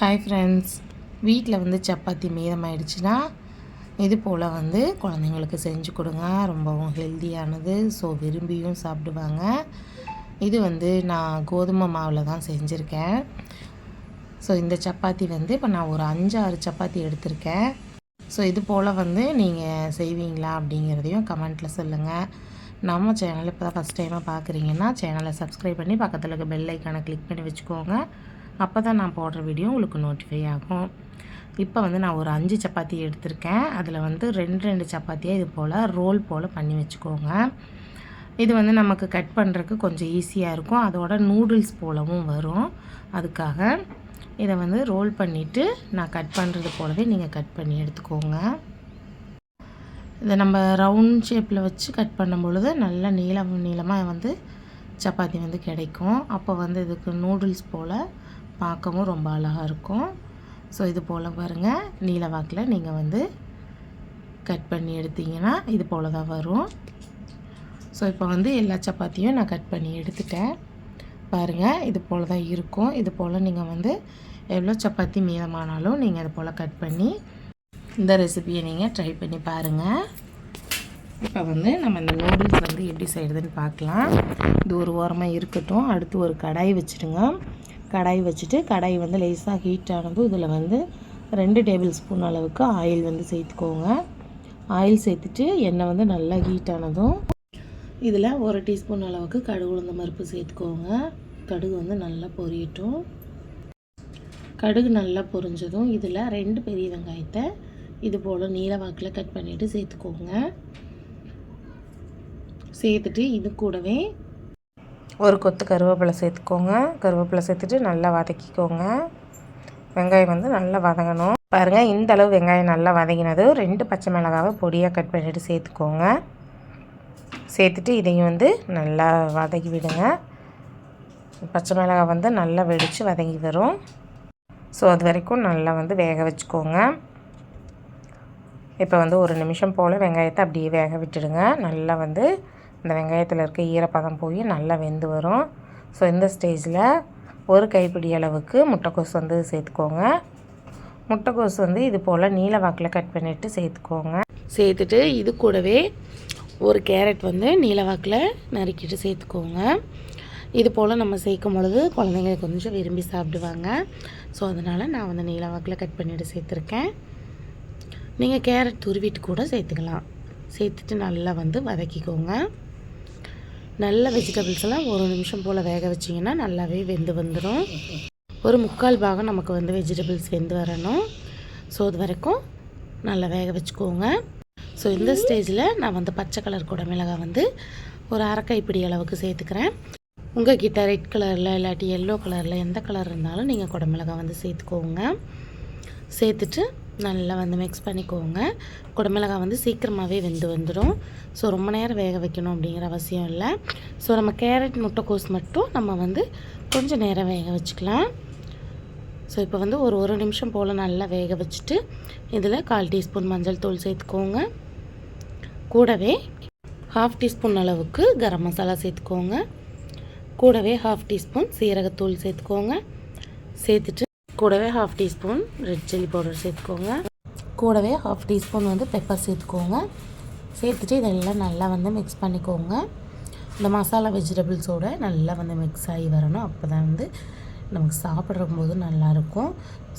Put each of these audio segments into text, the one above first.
Hi friends வீட்டில் வந்து சப்பாத்தி மீதமாயிடுச்சுன்னா இது போல் வந்து குழந்தைங்களுக்கு செஞ்சு கொடுங்க. ரொம்பவும் ஹெல்த்தியானது ஸோ விரும்பியும் சாப்பிடுவாங்க. இது வந்து நான் கோதுமை மாவில் தான் செஞ்சுருக்கேன். ஸோ இந்த சப்பாத்தி வந்து இப்போ நான் ஒரு அஞ்சு ஆறு சப்பாத்தி எடுத்திருக்கேன். ஸோ இது போல் வந்து நீங்கள் செய்வீங்களா அப்படிங்கிறதையும் கமெண்ட்டில் சொல்லுங்கள் நம்ம சேனல் இப்போ தான் ஃபஸ்ட் டைமாக பார்க்குறீங்கன்னா சேனலை சப்ஸ்கிரைப் பண்ணி பக்கத்தில் இருக்க பெல் ஐக்கானை கிளிக் பண்ணி வச்சுக்கோங்க. அப்போ தான் நான் போடுற வீடியோ உங்களுக்கு நோட்டிஃபை ஆகும். இப்போ வந்து நான் ஒரு அஞ்சு சப்பாத்தி எடுத்திருக்கேன். அதில் வந்து ரெண்டு ரெண்டு சப்பாத்தியாக இது போல் ரோல் போல் பண்ணி வச்சுக்கோங்க. இது வந்து நமக்கு கட் பண்ணுறதுக்கு கொஞ்சம் ஈஸியாக இருக்கும். அதோட நூடுல்ஸ் போலவும் வரும். அதுக்காக இதை வந்து ரோல் பண்ணிவிட்டு நான் கட் பண்ணுறது போலவே நீங்கள் கட் பண்ணி எடுத்துக்கோங்க. இதை நம்ம ரவுண்ட் ஷேப்பில் வச்சு கட் பண்ணும் பொழுது நல்ல நீளம் நீளமாக வந்து சப்பாத்தி வந்து கிடைக்கும். அப்போ வந்து இதுக்கு நூடுல்ஸ் போல் பார்க்கவும் ரொம்ப அழகாக இருக்கும். ஸோ இது போல் பாருங்கள் நீல வாக்கில் நீங்கள் வந்து கட் பண்ணி எடுத்தீங்கன்னா இது போல் தான் வரும். ஸோ இப்போ வந்து எல்லா சப்பாத்தியும் நான் கட் பண்ணி எடுத்துட்டேன். பாருங்கள் இது போல் தான் இருக்கும். இது போல் நீங்கள் வந்து எவ்வளோ சப்பாத்தி மீதமானாலும் நீங்கள் இது போல் கட் பண்ணி இந்த ரெசிபியை நீங்கள் ட்ரை பண்ணி பாருங்கள் இப்போ வந்து நம்ம இந்த நூடுல்ஸ் வந்து எப்படி செய்கிறதுன்னு பார்க்கலாம். இது ஒரு ஓரமாக இருக்கட்டும். அடுத்து ஒரு கடாய் வச்சுடுங்க கடாய் வச்சுட்டு கடாய் வந்து லேசாக ஹீட் ஆனதும் இதில் வந்து ரெண்டு டேபிள் ஸ்பூன் அளவுக்கு ஆயில் வந்து சேர்த்துக்கோங்க. ஆயில் சேர்த்துட்டு எண்ணெய் வந்து நல்லா ஹீட் ஆனதும் இதில் ஒரு டீஸ்பூன் அளவுக்கு கடுகு உளுந்த பருப்பு சேர்த்துக்கோங்க. கடுகு வந்து நல்லா பொரியட்டும். கடுகு நல்லா பொரிஞ்சதும் இதில் ரெண்டு பெரிய வெங்காயத்தை இது போல் நீல வாக்கில் கட் பண்ணிவிட்டு சேர்த்துக்கோங்க. சேர்த்துட்டு இது கூடவே ஒரு கொத்து கருவேப்பிலை சேர்த்துக்கோங்க. கருவேப்பிலை சேர்த்துட்டு நல்லா வதக்கிக்கோங்க. வெங்காயம் வந்து நல்லா வதங்கணும். பாருங்கள் இந்த அளவு வெங்காயம் நல்லா வதங்கினது. ரெண்டு பச்சை மிளகாவை பொடியாக கட் பண்ணிவிட்டு சேர்த்துக்கோங்க. சேர்த்துட்டு இதையும் வந்து நல்லா வதக்கி விடுங்க. பச்சை மிளகாய் வந்து நல்லா வெடித்து வதங்கி வரும். ஸோ அது வரைக்கும் நல்லா வந்து வேக வச்சுக்கோங்க. இப்போ வந்து ஒரு நிமிஷம் போல் வெங்காயத்தை அப்படியே வேக விட்டுடுங்க. நல்லா வந்து இந்த வெங்காயத்தில் இருக்க ஈரப்பதம் போய் நல்லா வெந்து வரும். ஸோ இந்த ஸ்டேஜில் ஒரு கைப்பிடி அளவுக்கு முட்டைக்கோஸ் வந்து சேர்த்துக்கோங்க. முட்டைக்கோஸ் வந்து இது போல் நீல வாக்கில் கட் பண்ணிவிட்டு சேர்த்துக்கோங்க. சேர்த்துட்டு இது கூடவே ஒரு கேரட் வந்து நீல வாக்கில் நறுக்கிட்டு சேர்த்துக்கோங்க. இது போல் நம்ம சேர்க்கும் பொழுது குழந்தைங்க கொஞ்சம் விரும்பி சாப்பிடுவாங்க. ஸோ அதனால் நான் வந்து நீல வாக்கில் கட் பண்ணிவிட்டு சேர்த்துருக்கேன். நீங்கள் கேரட் துருவிட்டு கூட சேர்த்துக்கலாம். சேர்த்துட்டு நல்லா வந்து வதக்கிக்கோங்க. நல்ல வெஜிடபிள்ஸ் எல்லாம் ஒரு நிமிஷம் போல் வேக வச்சிங்கன்னா நல்லாவே வெந்து வந்துடும் ஒரு முக்கால் பாகம் நமக்கு வந்து வெஜிடபிள்ஸ் வெந்து வரணும். ஸோ அது வரைக்கும் நல்லா வேக வச்சுக்கோங்க. ஸோ இந்த ஸ்டேஜில் நான் வந்து பச்சை கலர் கூட மிளகாய் வந்து ஒரு அரைக்கைப்பிடி அளவுக்கு சேர்த்துக்கிறேன். உங்கள் கிட்ட ரெட் கலரில் இல்லாட்டி எல்லோ கலரில் எந்த கலர் இருந்தாலும் நீங்கள் குடமிளகாய் வந்து சேர்த்துக்கோங்க. சேர்த்துட்டு நல்லா வந்து மிக்ஸ் பண்ணிக்கோங்க. குடமிளகாய் வந்து சீக்கிரமாகவே வெந்து வந்துடும் ஸோ ரொம்ப நேரம் வேக வைக்கணும் அப்படிங்கிற அவசியம் இல்லை. ஸோ நம்ம கேரட் முட்டைக்கோஸ் மட்டும் நம்ம வந்து கொஞ்சம் நேரம் வேக வச்சுக்கலாம். ஸோ இப்போ வந்து ஒரு ஒரு நிமிஷம் போல் நல்லா வேக வச்சுட்டு இதில் கால் டீஸ்பூன் மஞ்சள் தூள் சேர்த்துக்கோங்க. கூடவே ஹாஃப் டீஸ்பூன் அளவுக்கு கரம் மசாலா சேர்த்துக்கோங்க. கூடவே ஹாஃப் டீஸ்பூன் சீரகத்தூள் சேர்த்துக்கோங்க. சேர்த்துட்டு கூடவே half teaspoon red chilli powder சேர்த்துக்கோங்க. கூடவே ஹாஃப் டீஸ்பூன் வந்து பெப்பர் சேர்த்துக்கோங்க. சேர்த்துட்டு இதெல்லாம் நல்லா வந்து மிக்ஸ் பண்ணிக்கோங்க. இந்த மசாலா வெஜிடபிள்ஸோடு நல்லா வந்து மிக்ஸ் ஆகி வரணும். அப்போ தான் வந்து நமக்கு சாப்பிட்றம்போது நல்லாயிருக்கும்.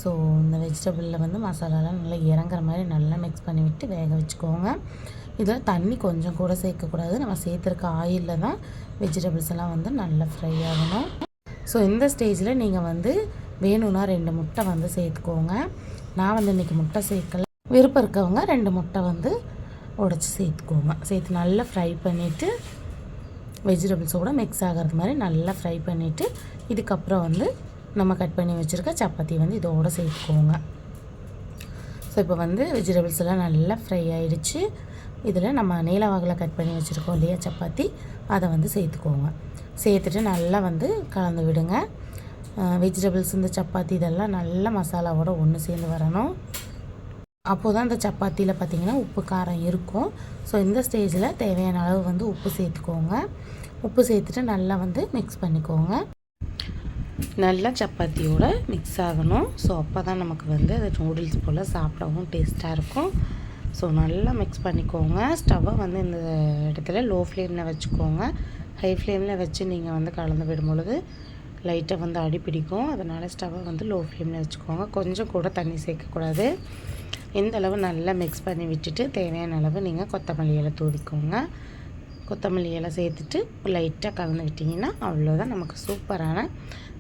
ஸோ இந்த வெஜிடபிளில் வந்து மசாலாலாம் நல்லா இறங்குற மாதிரி நல்லா மிக்ஸ் பண்ணி விட்டு வேக வச்சுக்கோங்க. இதில் தண்ணி கொஞ்சம் கூட சேர்க்கக்கூடாது. நம்ம சேர்த்துருக்க ஆயிலில் தான் வெஜிடபிள்ஸ் எல்லாம் வந்து நல்லா ஃப்ரை ஆகணும். ஸோ இந்த ஸ்டேஜில் நீங்கள் வந்து வேணும்னா ரெண்டு முட்டை வந்து சேர்த்துக்கோங்க. நான் வந்து இன்றைக்கி முட்டை சேர்க்கல. விருப்பம் இருக்கவங்க ரெண்டு முட்டை வந்து உடச்சி சேர்த்துக்கோங்க. சேர்த்து நல்லா ஃப்ரை பண்ணிவிட்டு வெஜிடபிள்ஸோடு மிக்ஸ் ஆகிறது மாதிரி நல்லா ஃப்ரை பண்ணிவிட்டு இதுக்கப்புறம் வந்து நம்ம கட் பண்ணி வச்சுருக்க சப்பாத்தி வந்து இதோடு சேர்த்துக்கோங்க. ஸோ இப்போ வந்து வெஜிடபிள்ஸ் எல்லாம் நல்லா ஃப்ரை ஆகிடுச்சு இதில் நம்ம நீலவாகில் கட் பண்ணி வச்சுருக்கோம் இல்லையா சப்பாத்தி அதை வந்து சேர்த்துக்கோங்க. சேர்த்துட்டு நல்லா வந்து கலந்து விடுங்க. வெஜிடபிள்ஸ் இந்த சப்பாத்தி இதெல்லாம் நல்ல மசாலாவோட ஒன்று சேர்ந்து வரணும். அப்போது தான் இந்த சப்பாத்தியில் பார்த்திங்கன்னா உப்பு காரம் இருக்கும். ஸோ இந்த ஸ்டேஜில் தேவையான அளவு வந்து உப்பு சேர்த்துக்கோங்க. உப்பு சேர்த்துட்டு நல்லா வந்து மிக்ஸ் பண்ணிக்கோங்க. நல்லா சப்பாத்தியோடு மிக்ஸ் ஆகணும். ஸோ அப்போ தான் நமக்கு வந்து அது நூடுல்ஸ் போல் சாப்பிடவும் டேஸ்ட்டாக இருக்கும். ஸோ நல்லா மிக்ஸ் பண்ணிக்கோங்க. ஸ்டவ்வை வந்து இந்த இடத்துல லோ ஃப்ளேமில் வச்சுக்கோங்க ஹை ஃப்ளேமில் வச்சு நீங்கள் வந்து கலந்து விடும் பொழுது லைட்டாக வந்து அடி பிடிக்கும் அதனால் ஸ்டவ்வை வந்து லோ ஃப்ளேமில் வச்சுக்கோங்க. கொஞ்சம் கூட தண்ணி சேர்க்கக்கூடாது. இந்த அளவு நல்லா மிக்ஸ் பண்ணி விட்டுட்டு தேவையான அளவு நீங்கள் கொத்தமல்லி இலை தூவிக்கோங்க. கொத்தமல்லி இலை சேர்த்துட்டு லைட்டாக கலந்து விட்டிங்கன்னா அவ்வளோதான் நமக்கு சூப்பரான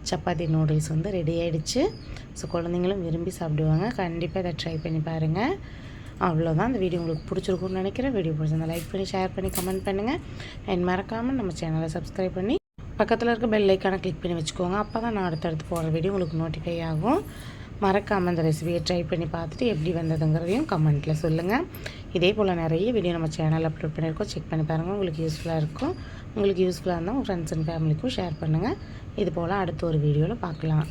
சப்பாத்தி நூடுல்ஸ் வந்து ரெடி ஆகிடுச்சு ஸோ குழந்தைங்களும் விரும்பி சாப்பிடுவாங்க. கண்டிப்பாக இதை ட்ரை பண்ணி பாருங்கள் அவ்வளோதான் இந்த வீடியோ உங்களுக்கு பிடிச்சிருக்கும்னு நினைக்கிறேன். வீடியோ பிடிச்சிருந்தா லைக் பண்ணி ஷேர் பண்ணி கமெண்ட் பண்ணுங்கள் அண்ட் மறக்காமல் நம்ம சேனலை சப்ஸ்கிரைப் பண்ணி பக்கத்தில் இருக்க பெல் ஐக்கானை கிளிக் பண்ணி வச்சுக்கோங்க. அப்போ தான் நான் அடுத்தடுத்து போகிற வீடியோ உங்களுக்கு நோட்டிஃபை ஆகும். மறக்காமல் இந்த ரெசிபியை ட்ரை பண்ணி பார்த்துட்டு எப்படி வந்ததுங்கிறதையும் கமெண்ட்டில் சொல்லுங்கள் இதே போல் நிறைய வீடியோ நம்ம சேனலில் அப்லோட் பண்ணியிருக்கோம். செக் பண்ணி பாருங்கள் உங்களுக்கு யூஸ்ஃபுல்லாக இருக்கும். உங்களுக்கு யூஸ்ஃபுல்லாக இருந்தால் உங்கள் ஃப்ரெண்ட்ஸ் அண்ட் ஃபேமிலிக்கும் ஷேர் பண்ணுங்கள் இது போல் அடுத்த ஒரு வீடியோவில் பார்க்கலாம்.